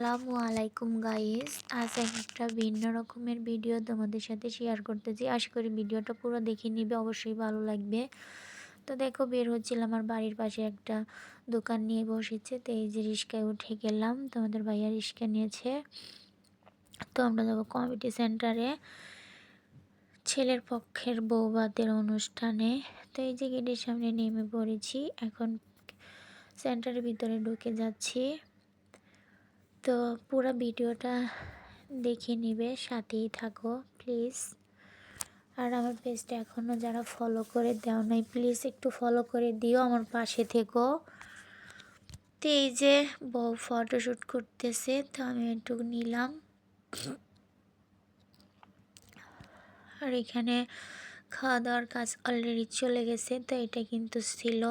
আসসালামু আলাইকুম গাইস আজ একটা ভিন্ন রকমের ভিডিও তোমাদের সাথে শেয়ার করতেছি আশা করি ভিডিওটা পুরো দেখে নিবে, অবশ্যই ভালো লাগবে। তো দেখো, বের হচ্ছিল আমার বাড়ির পাশে একটা দোকান নিয়ে বসেছে। তো এই যে রিক্সায় উঠে গেলাম, তোমাদের ভাইয়া রিক্সা নিয়েছে। তো আমরা যাব কমিটি সেন্টারে ছেলের পক্ষের বৌবাদের অনুষ্ঠানে। তো এই যে গেটের সামনে নেমে পড়েছি। এখন সেন্টারের ভিতরে ঢুকে যাচ্ছি। তো পুরো ভিডিওটা দেখে নিবে, সাথেই থাকো প্লিজ আর আমার পেজটা এখনও যারা ফলো করে দেও নাই প্লিজ একটু ফলো করে দিও আমার পাশে থেকো। তো এই যে বউ ফটোশ্যুট করতেছে, তো আমি একটু নিলাম। আর এখানে খাওয়া দাওয়ার কাজ অলরেডি চলে গেছে, তো এটা কিন্তু ছিল।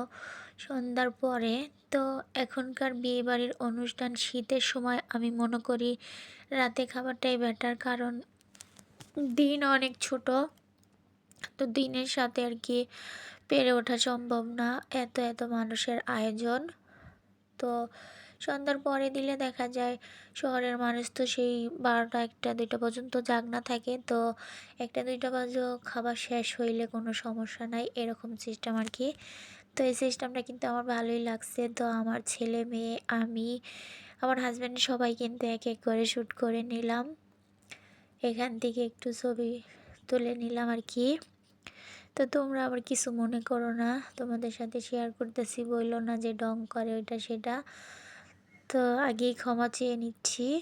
সন্ধ্যার পরে তো এখনকার বিয়েবাড়ির অনুষ্ঠান শীতের সময় আমি মনে করি রাতে খাবারটাই বেটার কারণ দিন অনেক ছোট। তো দিনের সাথে আর কি পেরে ওঠা সম্ভব না, এত এত মানুষের আয়োজন। তো সন্ধ্যার পরে দিলে দেখা যায় শহরের মানুষ তো সেই বারোটা একটা দুইটা পর্যন্ত জাগনা থাকে, তো একটা দুইটা বাজে খাবার শেষ হইলে কোনো সমস্যা নাই, এরকম সিস্টেম আর কি। তো এই সিস্টেমটা কিন্তু আমার ভালোই লাগছে। তো আমার ছেলে, মেয়ে, আমি, আমার হাজব্যান্ড সবাই কিন্তু এক এক করে শ্যুট করে নিলাম। এখান থেকে একটু ছবি তুলে নিলাম আর কি। তো তোমরা আবার কিছু মনে করো না। তোমাদের সাথে শেয়ার করতেছি, বলল না যে ডং করে ওইটা সেটা। তো আগেই ক্ষমা চেয়ে নিচ্ছি।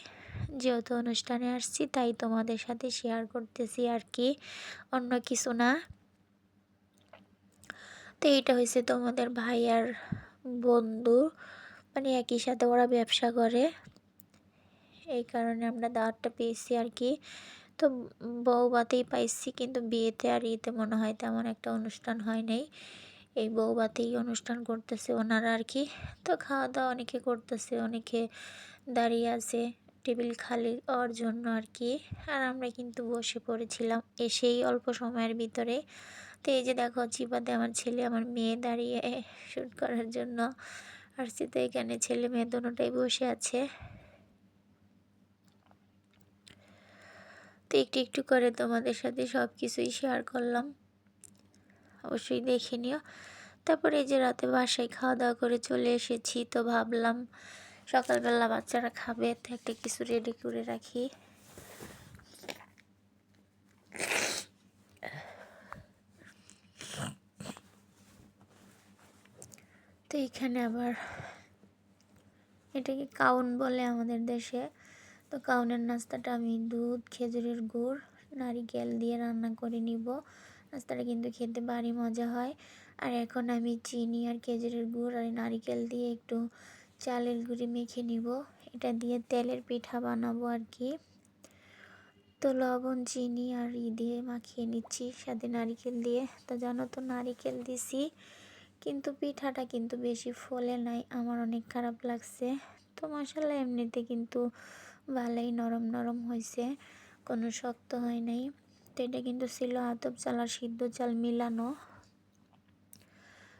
যেহেতু অনুষ্ঠানে আসছি, তাই তোমাদের সাথে শেয়ার করতেছি আর কি। অন্য কিছু না। তো এইটা হয়েছে তোমাদের ভাই আর বন্ধু। মানে একই সাথে ওরা ব্যবসা করে। এই কারণে আমরা দাওয়াতটা পেয়েছি আর কি। তো বউবাতেই পাইছি, কিন্তু বিয়েতে আর ইয়েতে মনে হয় তেমন একটা অনুষ্ঠান হয় নাই। এই বউবাতেই অনুষ্ঠান করতেছে ওনারা আর কি। তো খাওয়া দাওয়া অনেকে করতেছে, অনেকে দাঁড়িয়ে আছে, টেবিল খালি হওয়ার জন্য আর কি। আর আমরা কিন্তু বসে পড়েছিলাম এসেই অল্প সময়ের ভিতরে। তো এই যে দেখো চিপাতে আমার ছেলে আমার মেয়ে দাঁড়িয়ে শ্যুট করার জন্য আর তো এখানে ছেলে মেয়ে দুটাই বসে আছে। তো একটু একটু করে তোমাদের সাথে সব কিছুই শেয়ার করলাম। অবশ্যই দেখে নিও। তারপরে এই যে রাতে বাসায় খাওয়া দাওয়া করে চলে এসেছি, তো ভাবলাম সকালবেলা বাচ্চারা খাবে, তো একটা কিছু রেডি করে রাখি। এখানে আবার এটাকে কাউন বলে আমাদের দেশে। তো কাউনের নাস্তাটা আমি দুধ, খেজুরের গুড়, নারিকেল দিয়ে রান্না করে নিব। নাস্তাটা কিন্তু খেতে ভারী মজা হয়। আর এখন আমি চিনি আর খেজুরের গুড় আর নারিকেল দিয়ে একটু চালের গুঁড়ি মেখে নিব। এটা দিয়ে তেলের পিঠা বানাবো আর কি। তো লবণ, চিনি আর ই দিয়ে মাখিয়ে নিচ্ছি সাথে নারিকেল দিয়ে। তো জানো তো নারিকেল দিছি। কিন্তু পিঠাটা কিন্তু বেশি ফলে নাই, আমার অনেক খারাপ লাগছে। তো মশলা এমনিতে কিন্তু ভালোই নরম নরম হয়েছে, কোনো শক্ত হয় নাই। তো এটা কিন্তু ছিল আতপ চাল আর সিদ্ধ চাল মিলানো।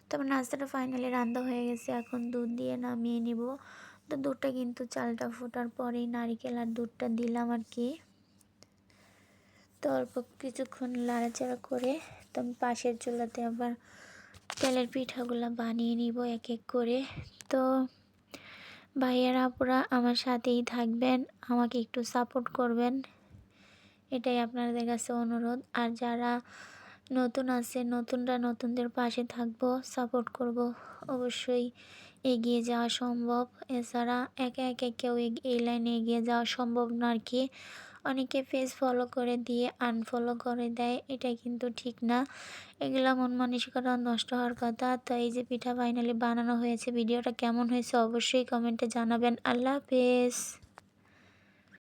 তবে নাস্তাটা ফাইনালি রান্না হয়ে গেছে, এখন দুধ দিয়ে নামিয়ে নিব। তো দুধটা কিন্তু চালটা ফোটার পরেই নারিকেল আর দুধটা দিলাম আর কি। তো অল্প কিছুক্ষণ লাড়াচাড়া করে, তো পাশের চুলাতে আবার তেলের পিঠাগুলো বানিয়ে নিব এক এক করে। তো ভাইয়েরা, আপুরা আমার সাথেই থাকবেন, আমাকে একটু সাপোর্ট করবেন। এটাই আপনাদের কাছে অনুরোধ। আর যারা নতুন আছে, নতুনরা নতুনদের পাশে থাকব সাপোর্ট করব, অবশ্যই এগিয়ে যাওয়া সম্ভব। এছাড়া একে একে কেউ এই লাইনে এগিয়ে যাওয়া সম্ভব না আর কি। অনেকে ফেস ফলো করে দিয়ে আনফলো করে দেয়, এটা কিন্তু ঠিক না। এগুলো মন মানসিকতা নষ্ট হওয়ার কথা। তো এই যে পিঠা ফাইনালি বানানো হয়েছে, ভিডিওটা কেমন হয়েছে অবশ্যই কমেন্টে জানাবেন। আল্লাহ হাফেজ।